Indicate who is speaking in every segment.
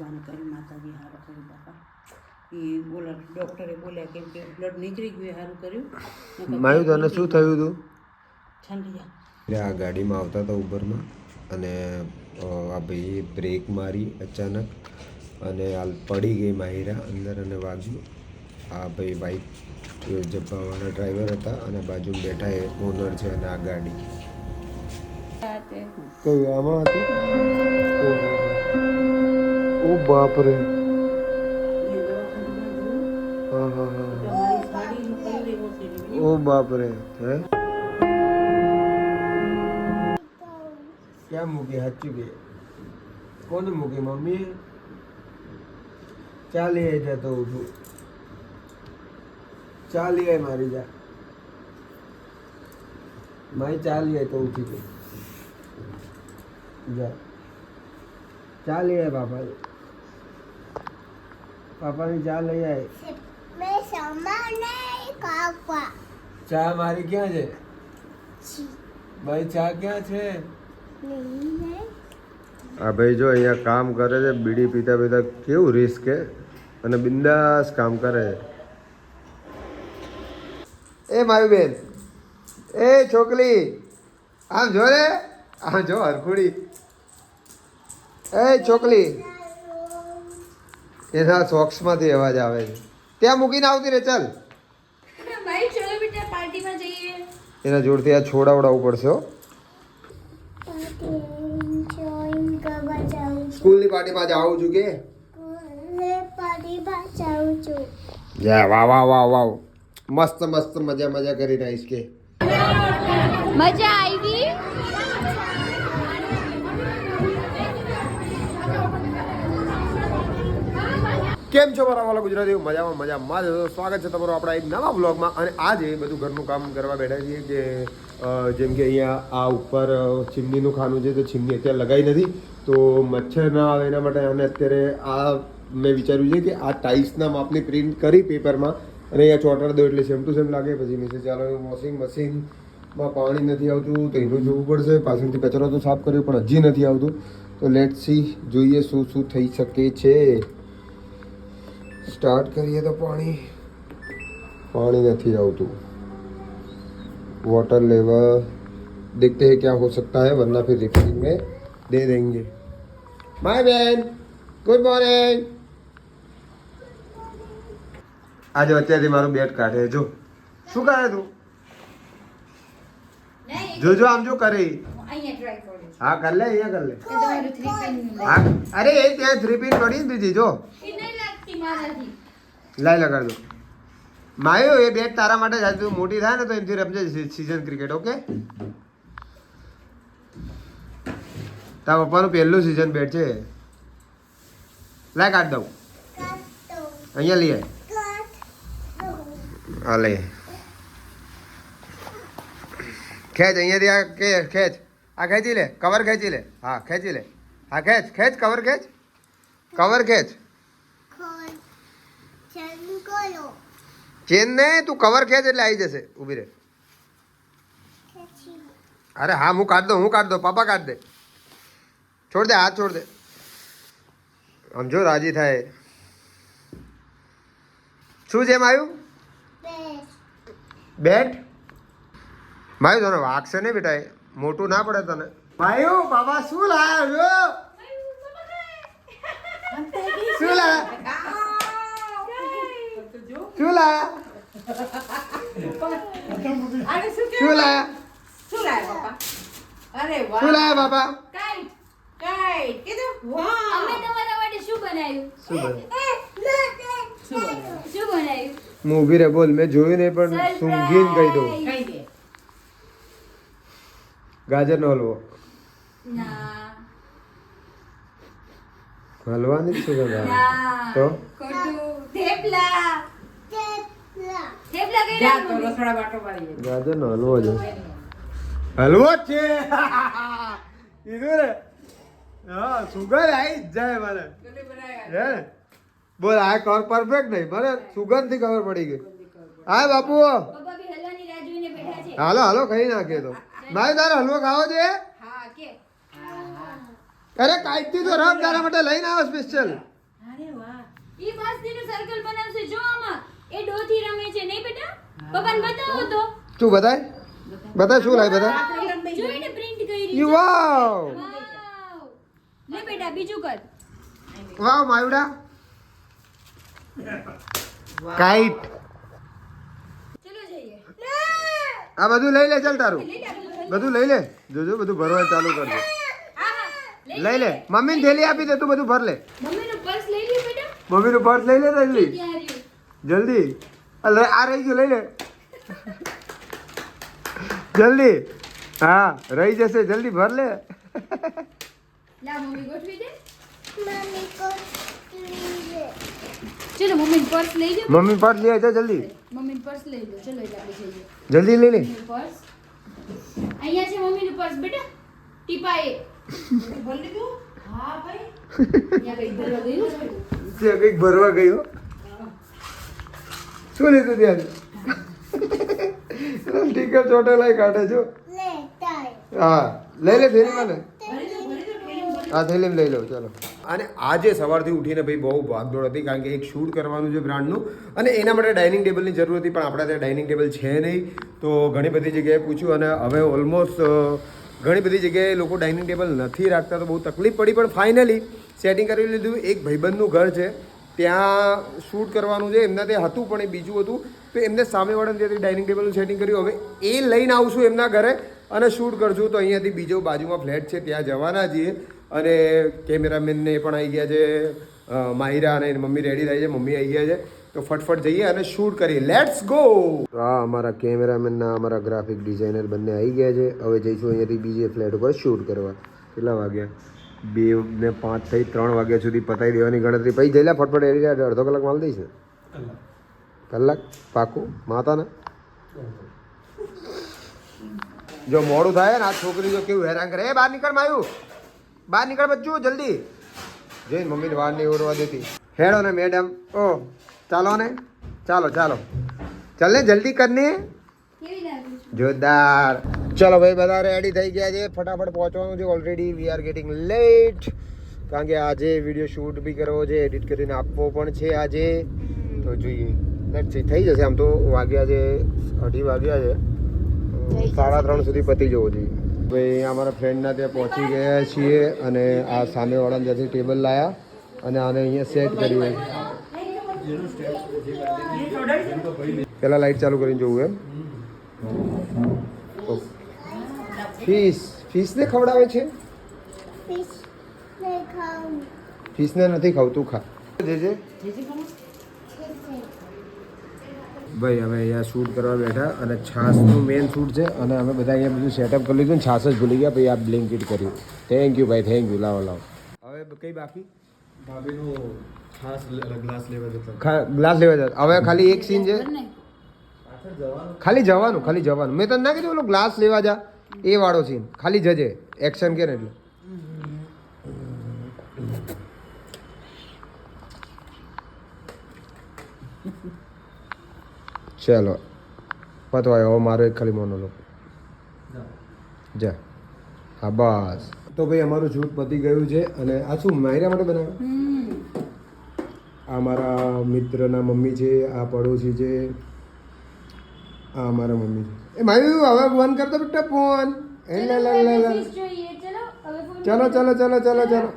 Speaker 1: ભગવાન કરી માતાજી સારું કર્યું બાપા. એ બોલા ડૉક્ટરે બોલ્યા કેમ કે બ્લડ નીકળી ગયું સારું કર્યું.
Speaker 2: માયું તને શું થયું હતું?
Speaker 1: ઠંડી.
Speaker 2: એટલે આ ગાડીમાં આવતા હતા ઉબરમાં અને આ ભાઈએ બ્રેક મારી અચાનક અને હાલ પડી ગઈ માહિરા અંદર અને વાગ્યું આ ભાઈ બાઇક જપાવાળા ડ્રાઈવર હતા અને બાજુ બેઠા એ ઓનર છે અને આ ગાડી. કયું આમાં હતું? ઓ બાપ રે હા હા હા ઓ બાપ રે હે ક્યાં મૂકી સાચું કે કોને મૂકી મમ્મી ચાલી આય જતો ઉઠું ચાલી આય મારી જા મારી ચાલી આય તો ઉઠી ગઈ જા ચાલી આય પાપા પાપાની ચા લઈ આય.
Speaker 3: મેં સમાને કાપા
Speaker 2: ચા મારી ક્યાં છે? ભાઈ ચા ક્યાં છે?
Speaker 3: નહીં
Speaker 2: આ ભાઈ જો અહીંયા કામ કરે છે બીડી પીતા પીતા કેવું રિસ્ક છે અને બિંદાસ કામ કરે છે. એ મારી બેન. એ છોકરી. આમ જો રે. આમ જો હરખુડી. એ છોકરી. એના સોક્સમાંથી અવાજ આવે છે. ત્યાં મૂકીને આવતી રે ચાલ. એના જોડથી આ છોડાવડાવવું પડશે હો. સ્કૂલની પાર્ટીમાં જાઉં છું કે? જા વાહ વાહ વાહ વાહ. મસ્ત મસ્ત મજા મજા કરીને આવીશ કે.
Speaker 4: મજા.
Speaker 2: કેમ છો મારા વાલા ગુજરાતીઓ? મજામાં મજામાં જ સ્વાગત છે તમારું આપણા એક નવા બ્લોગમાં અને આજે બધું ઘરનું કામ કરવા બેઠા છીએ કે જેમ કે અહીંયા આ ઉપર ચીમનીનું ખાનું છે, તો ચીમની અત્યારે લગાવી નથી. તો મચ્છર ના આવે એના માટે અને અત્યારે આ મેં વિચાર્યું છે કે આ ટાઇલ્સના માપની પ્રિન્ટ કરી પેપરમાં. અને અહીંયા ચોંટાડી દો એટલે સેમ ટુ સેમ લાગે. પછી મેસેજ ચાલો વોશિંગ મશીનમાં પાણી નથી આવતું, તો એનું જોવું પડશે. પાછળથી કચરો તો સાફ કર્યો, પણ હજી નથી આવતું. તો લેટ સી જોઈએ શું શું થઈ શકે છે. स्टार्ट करिए तो पानी पानी नहीं આવતું वाटर लेवल देखते हैं क्या हो सकता है वरना फिर रिफिलिंग में दे देंगे माय बहन गुड मॉर्निंग આજે અત્યારથી મારું બેટ કાઢે જો શું કરે તું જોજો આમ જો કરે ઈ.
Speaker 4: અહીંયા ટ્રાય કરું છું
Speaker 2: હા કર લે અહીંયા કર લે
Speaker 4: એ તમારું થ્રી પેન
Speaker 2: હા અરે એ ત્યાં થ્રી પિન પડી ને બીજી જો લાઈ લગાડજો માયો એ બેટ તારા માટે તું મોટી થાય ને તો એમથી રમજે સીઝન ક્રિકેટ ઓકે તારા પપ્પાનું પહેલું સિઝન બેટ છે. લાય કાઢ દઉં. અહીંયા લઈ આય. હા લે ખેંચ, અહીંયાથી આ કે, ખેંચ. આ ખેંચી લે કવર ખેંચી લે. હા, ખેંચી લે. હા, ખેંચ ખેંચ કવર ખેંચ. કવર ખેંચ. ચેન ને તું કવર ખેંચ એટલે આવી જશે. ઊભી રહે. અરે હા હું કાઢ દઉં હું કાઢ દઉં પાપા કાઢ દે. છોડ દે હાથ છોડ દે. સમજો રાજી થાય. શું છે
Speaker 3: આવ્યું
Speaker 2: બેટ. માયું તને વાગશે ને બેટા એ? મોટું ના પડે તને. માયું બાબા શું લાવ્યો શું લાયા શું લાયા
Speaker 1: શું
Speaker 2: શું લાયા
Speaker 1: શું લાય બાપા અરે વાહ.
Speaker 2: શું લાયા બાબા
Speaker 4: કાઈટ
Speaker 1: કાઈ. કીધું? વાહ.
Speaker 4: અમે તમારા માટે શું બનાવ્યું?
Speaker 2: શું
Speaker 1: બનાવ્યું?
Speaker 4: શું બનાવ્યું?
Speaker 2: હું ઊભી રહે બોલ. મેં જોયું નહીં પણ સૂંઘીને કહી દઉં. ગાજરનો હલવો. હલવાની જ સુગંધ તો?
Speaker 4: થેપલા.
Speaker 2: ગાજરનો હલવો છે. હલવો જ છે. કીધું ને. હા સુગંધ આવી જ જાય મને હે બોલ આ કર પરફેક્ટ નહીં મને સુગંધથી ખબર પડી ગઈ. હા બાપુ
Speaker 4: પપ્પા બી હલવાની રાહ જોઈને બેઠા છે.
Speaker 2: હાલો હાલો ખાઈ નાખીએ તો. મારે તારે હલવો ખાવો છે? અરે કાંઈકથી તો રમ તારા માટે લઈને આવો સ્પેશિયલ
Speaker 1: અરે વાહ.
Speaker 4: ઈ મસ્તીનું સર્કલ બનાવશે જો આમાં. એ ડોથી રમે છે નહીં બેટા? પપ્પાને બતાવો તો.
Speaker 2: તું બતાય? બતાય શું લાય બતાય
Speaker 1: આપણે
Speaker 4: જો એને પ્રિન્ટ કરી
Speaker 2: યુ વાવ!
Speaker 4: વાવ! લે બેટા બીજું કર.
Speaker 2: વાવ માયુડા કાઈટ.
Speaker 4: ચલો જઈએ.
Speaker 2: આ બધું લઈ લે ચાલ તારું. બધું લઈ લે. જોજો બધું ભરવા ચાલુ કરજો.
Speaker 4: લઈ
Speaker 2: લે. મમ્મીને થેલી આપી દે તું બધું ભર લે.
Speaker 4: મમ્મીનું પર્સ લઈ લે બેટા.
Speaker 2: મમ્મીનું પર્સ લઈ લે
Speaker 4: રહ્યું
Speaker 2: જલ્દી. આ આ રહી ગયું લઈ લે. જલ્દી. હા રહી જશે. જલ્દી ભર લે.
Speaker 4: લા મમ્મી ગોઠવી દે.
Speaker 3: મમ્મી કો લીજે
Speaker 4: ચલો મમ્મીનું પર્સ લઈ લો
Speaker 2: મમ્મી પર્સ લઈ આવજો જલ્દી.
Speaker 4: મમ્મીનું પર્સ લઈ લો ચલો એટલે આપણે જઈએ.
Speaker 2: જલ્દી લઈ લે.
Speaker 4: પર્સ અહીંયા છે મમ્મીનું પર્સ બેટા. ટીપા એ
Speaker 1: ભરી લીધું હા ભાઈ.
Speaker 4: અહીંયા કઈ ભરવા ગયું
Speaker 2: ત્યાં કંઈક ભરવા ગયો. શું લીધું ત્યાં ટીકર ચોટેલાય કાઢે છો? હા. લઈ લે થેલીમાં ને? હા થેલીમાં લઈ લઉં ચાલો. અને આજે સવારથી ઉઠીને ભાઈ બહુ ભાગદોડ હતી કારણ કે એક શૂટ કરવાનું છે બ્રાન્ડનું. અને એના માટે ડાઇનિંગ ટેબલની જરૂર હતી પણ આપણા ત્યાં ડાઇનિંગ ટેબલ છે નહીં. તો ઘણી બધી જગ્યાએ પૂછ્યું અને હવે ઓલમોસ્ટ ઘણી બધી જગ્યાએ લોકો ડાઇનિંગ ટેબલ નથી રાખતા તો બહુ તકલીફ પડી. પણ ફાઇનલી સેટિંગ કરી લીધું. એક ભાઈબંધનું ઘર છે. ત્યાં શૂટ કરવાનું છે, એમના ત્યાં હતું પણ એ બીજું હતું. તો એમને સામેવાળાને ત્યાંથી ડાઇનિંગ ટેબલનું સેટિંગ કર્યું. હવે એ લઈને આવશું એમના ઘરે અને શૂટ કરશું. તો અહીંયાથી બીજો બાજુમાં ફ્લેટ છે, ત્યાં જવાના છીએ. અને કેમેરામેનને પણ આવી ગયા છે માહિરા અને એની મમ્મી રેડી થાય છે, મમ્મી આવી ગયા છે. તો ફટફટ જઈએ અને શૂટ કરીએ. લેટ્સ ગો હા અમારા કેમેરામેનના, અમારા ગ્રાફિક ડિઝાઇનર બંને આવી ગયા છે. હવે જઈશું અહીંયાથી બીજે ફ્લેટ ઉપર શૂટ કરવા. કેટલા વાગ્યા? બે ને પાંચ થઈ ત્રણ વાગ્યા સુધી પતાવી દેવાની ગણતરી. પછી જઈલા ફટફટ એરી રીતે અડધો કલાક માલ દઈશ. ને કલાક. પાકું. માતાને? જો મોડું થાય ને, આ છોકરી જો કેવું હેરાન કરે. એ બહાર નીકળ, માયું. બહાર નીકળ બચ્ચું જલ્દી. જઈને મમ્મીને વાર નહીં ઓરવા દેતી. હેડો ને, મેડમ. ઓ, ચાલો ને. ચાલો ચાલો. ચાલ ને, જલ્દી કરને
Speaker 4: કેવી
Speaker 2: જોરદાર. ચલો ભાઈ બધા રેડી થઈ ગયા છે. ફટાફટ પહોંચવાનું છે. Already we are getting late કારણ કે આજે વીડિયો શૂટ બી કરવો છે એડિટ કરીને આપવો પણ છે આજે. તો જોઈએ. લેટ સી થઈ જશે આમ તો વાગ્યા છે અઢી વાગ્યા છે. સાડા ત્રણ સુધી પતી જવો જોઈએ. ભાઈ અમારા ફ્રેન્ડના ત્યાં પહોંચી ગયા છીએ અને આ સામેવાળાને જ્યાંથી ટેબલ લાયા અને આને અહીંયા સેટ કર્યું પહેલાં લાઈટ ચાલુ કરીને જોવું એમ. ફીસ ફિશને ખવડાવે છે?
Speaker 3: ફિશ
Speaker 2: ફીસને નથી ખાવતું ખા. જે જે ભાઈ અમે અહીંયા શૂટ કરવા બેઠા અને છાસનું મેન શૂટ છે અને અમે બધા અહીંયા બધું સેટઅપ કરી લીધું ને છાસ જ ભૂલી ગયા ભાઈ આ બ્લિંકિટ કર્યું. થેન્ક યુ ભાઈ થેન્ક યુ લાવો લાવો. હવે કઈ બાકી?
Speaker 5: ગ્લાસ લેવા જતા.
Speaker 2: ખા- ગ્લાસ લેવા જતા. હવે ખાલી એક સીન છે? ખાલી જવાનું ખાલી જવાનું. મેં તને ના કીધું પેલો ગ્લાસ લેવા જા. એ વાળો સીન ખાલી જજે. એક્શન કે એટલે. ચાલો. પતવાય હવે મારો એક ખાલી મોનોલો જા. હા બસ. તો ભાઈ અમારું શૂટ પતી ગયું છે અને આ શું માયરા માટે બનાવ્યું? આ મારા મિત્રના મમ્મી છે આ પડોશી છે આ મારા મમ્મી. છે એ મારી હવે ફોન કરતો બેટા ફોન એટલે લે લે લે
Speaker 4: ચલો હવે ફોન
Speaker 2: ચલો ચલો ચલો ચલો ચલો.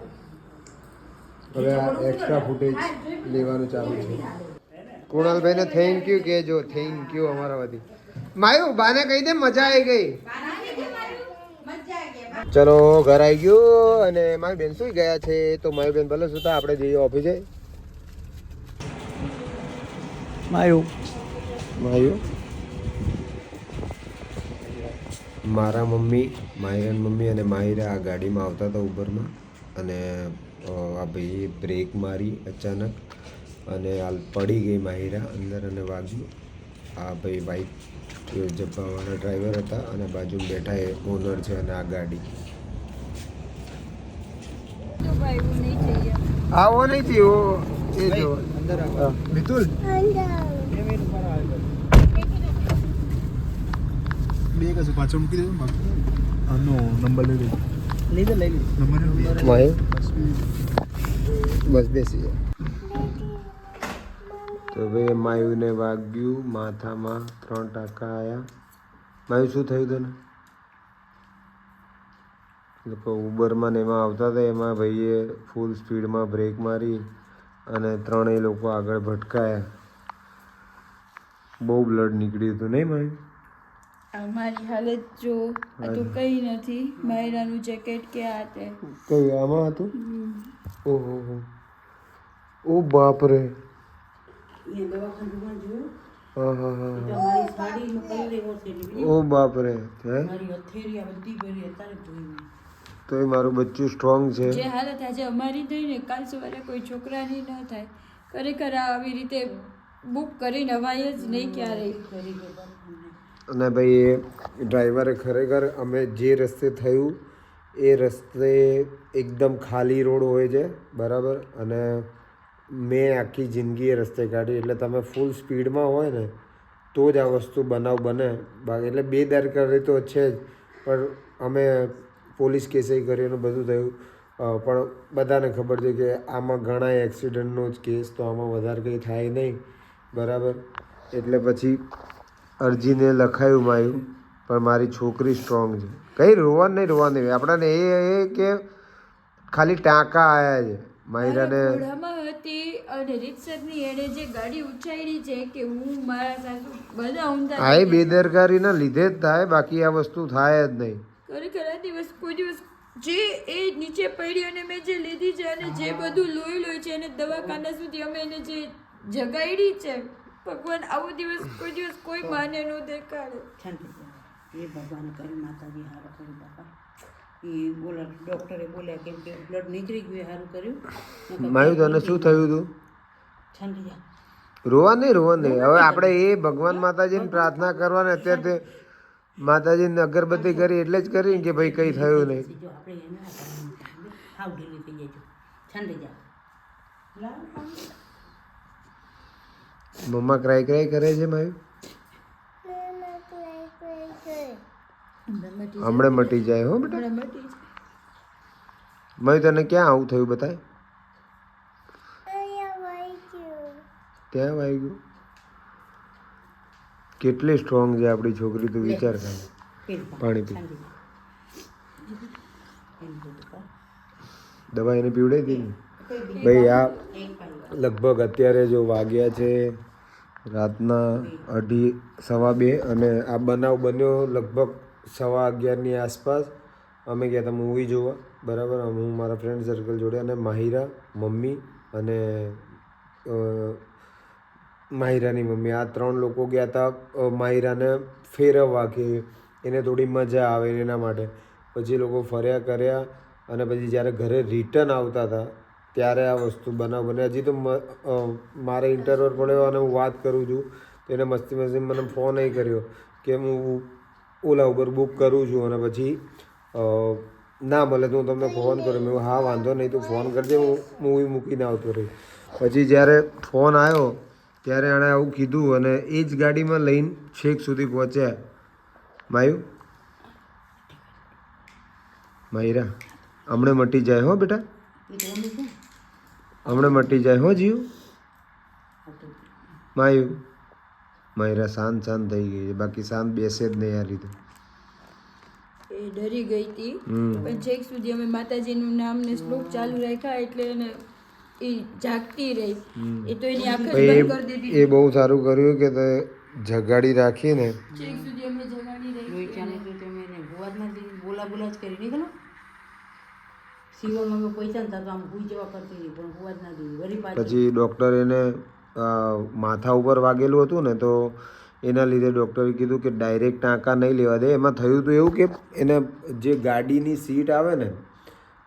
Speaker 2: હવે આ એક્સ્ટ્રા ફૂટેજ લેવાનું ચાલુ છે. કુણાલભાઈને થેન્ક યુ કહેજો થેન્ક યુ અમારા વતી. માયુ બાને કહી દે મજા આવી ગઈ. ચલો ઘર આવી ગયું અને મારી બેન સુઈ ગયા છે. તો મારી બેન ભલે સુતા આપણે જઈએ ઓફિસે.
Speaker 5: માયુ.
Speaker 2: માયું? મારા મમ્મી માહિરાની મમ્મી અને માહિરા આ ગાડીમાં આવતા હતા ઉબરમાં અને આ ભાઈએ બ્રેક મારી અચાનક અને હાલ પડી ગઈ માહિરા અંદર અને વાગ્યું આ ભાઈ બાઇક જપાવાળા ડ્રાઈવર હતા અને બાજુમાં બેઠા એ ઓનર છે અને આ ગાડી. આવો નહીં થયું. એ જો. મિતુલ?
Speaker 5: બે કશું પાછળ મૂકી દેજો આનો નંબર લઈ લેજો. લીધે લઈ લીધું
Speaker 2: માહિર બસ બેસી જાય તો ભાઈ માયુને વાગ્યું માથામાં ત્રણ ટાંકા આવ્યા માયુ શું થયું તને? લોકો ઉબરમાં ને એમાં આવતા હતા એમાં ભાઈએ ફૂલ સ્પીડમાં બ્રેક મારી અને ત્રણેય લોકો આગળ ભટકાયા. બહુ બ્લડ નીકળ્યું હતું નહીં માયું?
Speaker 4: અમારી હાલત જો આ તો કઈ નથી. માયરાનું જેકેટ કે આ તે.
Speaker 2: કઈ આમાં હતું? ઓહો હો. ઓ બાપ રે
Speaker 1: મારી
Speaker 2: ઓ બાપ રે
Speaker 1: મારી.
Speaker 2: તો એ મારું બચ્ચું સ્ટ્રોંગ છે.
Speaker 4: જે હાલત આજે અમારી થઈ ને કાલ સવારે કોઈ છોકરાની ન થાય. ખરેખર આવી રીતે બુક કરીને અવાય જ નહીં ક્યારેય.
Speaker 1: કરી ગયો દવાખાને.
Speaker 2: અને ભાઈ ડ્રાઈવરે ખરેખર અમે જે રસ્તે થયું, એ રસ્તે એકદમ ખાલી રોડ હોય છે, બરાબર? અને મેં આખી જિંદગી એ રસ્તે કાઢી. એટલે તમે ફૂલ સ્પીડમાં હોય ને, તો જ આ વસ્તુ બનાવ બને. બાકી એટલે બે દરકારી તો છે જ, પણ અમે પોલીસ કેસે કરી અને બધું થયું. પણ બધાને ખબર છે કે આમાં ઘણા એક્સિડન્ટનો જ કેસ તો આમાં વધારે કંઈ થાય નહીં, બરાબર? એટલે પછી અરજીને લખાયું માયું પણ મારી છોકરી સ્ટ્રોંગ છે. કંઈ રોવાનું નહીં રોવાનું નહીં. આપણાને એ એ કે ખાલી ટાંકા આવ્યા છે. માયરાને
Speaker 4: હતી અને રીતસરની એણે જે ગાડી ઉછાળી છે કે હું મારા સાસુ બધા
Speaker 2: આ એ બેદરકારીના લીધે જ થાય બાકી આ વસ્તુ થાય જ નહીં.
Speaker 4: ખરેખર આ દિવસ કોઈ દિવસ જે એ નીચે પડી અને મેં જે લીધી છે અને જે બધું લોહી લોહી છે અને દવાખાના સુધી અમે એને જે જગાડી છે ભગવાન આવો દિવસ કોઈ દિવસ કોઈ માને ન દેખાડે.
Speaker 1: એ ભગવાન કરી માતાજી હારો કર્યું બાપા. એ બોલા ડૉક્ટરે બોલ્યા કેમ કે બ્લડ નીકળી ગયું સારું કર્યું.
Speaker 2: માયું તને શું થયું હતું
Speaker 1: શાંતિ જા
Speaker 2: રોવા નહીં રોવા નહીં. હવે આપણે એ ભગવાન માતાજીને પ્રાર્થના કરવાની અત્યારે તે માતાજીને અગરબત્તી કરી એટલે જ કરી કે ભાઈ કંઈ થયું નહીં
Speaker 1: આપણે એના થઈ જાય શાંતિ જા
Speaker 2: મમ્મા ક્રાય ક્રાય કરે છે માયું. હમણાં મટી જાય હો બેટા. માયું તને ક્યાં આવું થયું બતાય. ત્યાં વાઈ ગયું કેટલી સ્ટ્રોંગ છે આપણી છોકરી, તું વિચાર કર પાણી પી. દવા એને પીવડાવી દીધી ભાઈ, આ લગભગ અત્યારે જો વાગ્યા છે રાતના અઢી, સવા બે અને આ બનાવ બન્યો લગભગ સવા અગિયારની આસપાસ. અમે ગયા હતા મૂવી જોવા, બરાબર? હું, મારા ફ્રેન્ડ સર્કલ જોડે અને માહિરા, મમ્મી અને માહિરાની મમ્મી. આ ત્રણ લોકો ગયા હતા માહિરાને ફેરવવા કે એને થોડી મજા આવે એના માટે. પછી લોકો ફર્યા કર્યા અને પછી જ્યારે ઘરે રિટર્ન આવતા હતા ત્યારે આ વસ્તુ બનાવ બને હજી તો મારે ઇન્ટરવ્યુ પડ્યો અને હું વાત કરું છું, તો એને મસ્તી મસ્તી મને ફોન નહીં કર્યો કે હું ઓલા ઉપર બુક કરું છું અને પછી ના મળે તો હું તમને ફોન કરું. મેં હા, વાંધો નહીં, તું ફોન કરજે, હું મૂવી મૂકીને આવતો રહી પછી જ્યારે ફોન આવ્યો, ત્યારે એણે આવું કીધું અને એ જ ગાડીમાં લઈને છેક સુધી પહોંચ્યા. માયુ? માયરા, હમણાં મટી જાય હો બેટા? હમણે મટી જાય હો જીવ?
Speaker 1: માયું. મયરા
Speaker 2: માયુ માયરા શાંત શાંત થઈ ગઈ છે બાકી શાંત બેસે જ નહીં આ રીતે.
Speaker 4: એ ડરી ગઈ હતી
Speaker 2: હમ.
Speaker 4: પણ છેક સુધી અમે માતાજીનું નામ ને શ્લોક ચાલુ રાખ્યા એટલે એને એ જાગતી રહી. એ તો એની આંખ બંધ કરી દીધી.
Speaker 2: એ બહુ સારું કર્યું કે તે જગાડી રાખીને
Speaker 4: છેક સુધી અમે જગાડી રહી
Speaker 1: જોઈ ચાલે તો તમે એને ભુવાજ બોલા બોલા જ કરી નીકળો સીવામાં અમે પૈસા નતા આમ ભૂઈ જવા કરતી હતી પણ ભુવાજ ના દીધી વળી પાછી
Speaker 2: પછી ડૉક્ટર એને માથા ઉપર વાગેલું હતું ને તો એના લીધે ડૉક્ટરે કીધું કે ડાયરેક્ટ ટાંકા નહીં લેવા દે. એમાં થયું હતું એવું કે એને જે ગાડીની સીટ આવે ને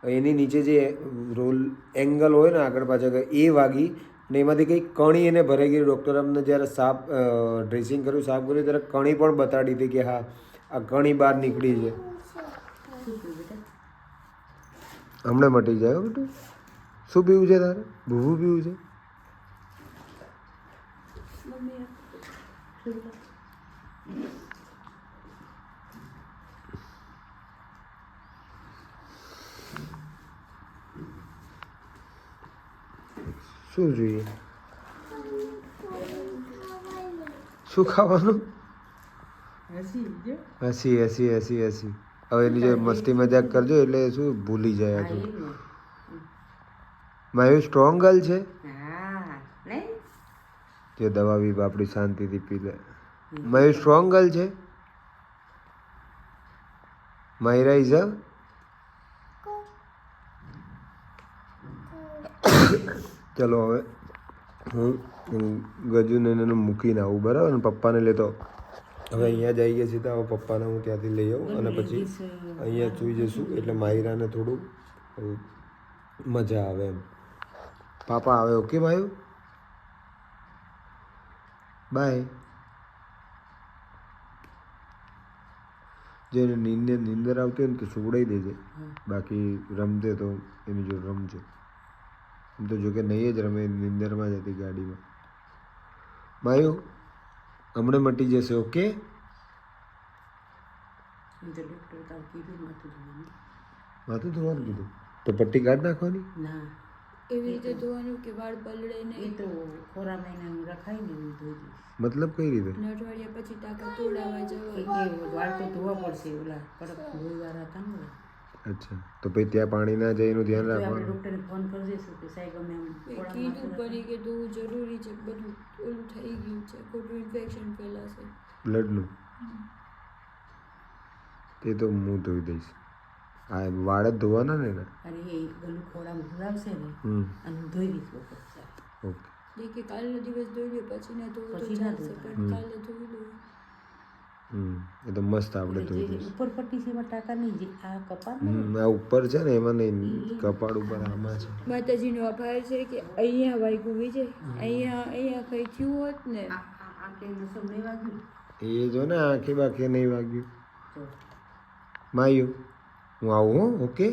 Speaker 2: એની નીચે જે રોલ એંગલ હોય ને આગળ પાછળ એ વાગી ને એમાંથી કંઈક કણી એને ભરાઈ ગઈ. ડૉક્ટર અમને જ્યારે સાફ ડ્રેસિંગ કર્યું સાફ કર્યું ત્યારે કણી પણ બતાડી હતી કે હા આ કણી બહાર નીકળી છે. હમણાં મટી જાય બેટું. શું પીવું છે તારે? ભૂવું પીવું છે? શું જોઈએ? શું ખાવાનું?
Speaker 1: હસી
Speaker 2: હસી હસી હસી હવે એની જો મસ્તી મજાક કરજો એટલે શું ભૂલી જાય
Speaker 1: એ ને
Speaker 2: સ્ટ્રોંગ ગર્લ છે? જે દવા બી આપણી શાંતિથી પી લે. મયુ સ્ટ્રોંગ ગર્લ છે? મયરા ઇઝ અ ચલો હવે હું હું ગજુને એને મૂકીને આવું બરાબર? ને પપ્પાને લેતો હવે અહીંયા જઈએ છીએ તો હવે પપ્પાને હું ત્યાંથી લઈ આવું અને પછી અહીંયા સુઈ જઈશું એટલે માયરાને થોડું મજા આવે એમ. પાપા આવે ઓકે ભાઈ? બાય. જે એને નિંદર નીંદર આવતી હોય ને તો સુવડાવી દેજે. બાકી રમતે તો એની જોડે રમજે. એમ તો જોકે નહીં જ રમે નીંદરમાં જ હતી ગાડીમાં. માયુ હમણાં મટી જશે ઓકે?
Speaker 1: માથું ધોવાનું
Speaker 2: માથું ધોવાનું કીધું. તો પટ્ટી કાઢ નાખવાની?
Speaker 1: ના.
Speaker 4: એવી રીતે ધોવાનું કે વાળ પલળે
Speaker 1: એ તો ખોરા મહિનાનું રખાય ને એવું ધોઈ
Speaker 2: મતલબ કઈ રીતે?
Speaker 4: અઠવાડિયા પછી ટાંકા તોડાવા
Speaker 1: એ
Speaker 4: જવા
Speaker 1: વાળ તો ધોવા પડશે ઓલા કડક ધોઈવાળા હતા ને.
Speaker 2: અચ્છા. તો ભાઈ ત્યાં પાણી ના જાય એનું ધ્યાન રાખવાનું?
Speaker 1: ડોક્ટરને ફોન કરી દઈશું કે સાહેબ અમે
Speaker 4: કીધું પડી કે તો જરૂરી છે બધું ઓલું થઈ ગયું છે ખોટું ઇન્ફેક્શન ફેલાશે.
Speaker 2: બ્લડનું? તે તો હું ધોઈ દઈશ. આ વાળ જ ધોવાના ને
Speaker 1: અરે એ ગલું ખોળામાં ભરાવશે ને અને ધોઈ દઈશ બપોર
Speaker 2: ઓકે.
Speaker 4: કે કાલનો દિવસ ધોઈ લો પછી ના ધોવું તો ચાલશે પણ કાલે ધોઈ લો
Speaker 2: હમ એ તો મસ્ત આપણે
Speaker 1: તો
Speaker 2: ધોઈ દઈશું
Speaker 1: ઉપર પટ્ટી છે એમાં ટાંકા નહીં જે આ
Speaker 2: કપાળ આ ઉપર છે ને એમાં નહીં કપાળ ઉપર આમાં છે.
Speaker 4: માતાજીનો આભાર છે કે અહીંયા વાગ્યું વિજય અહીંયા અહીંયા કંઈ થયું હોત ને?
Speaker 1: આ આ આ કે નસો નહીં વાગ્યું?
Speaker 2: એ જો ને આંખે બાખે નહીં વાગ્યું. માયું હું આવું હો ઓકે?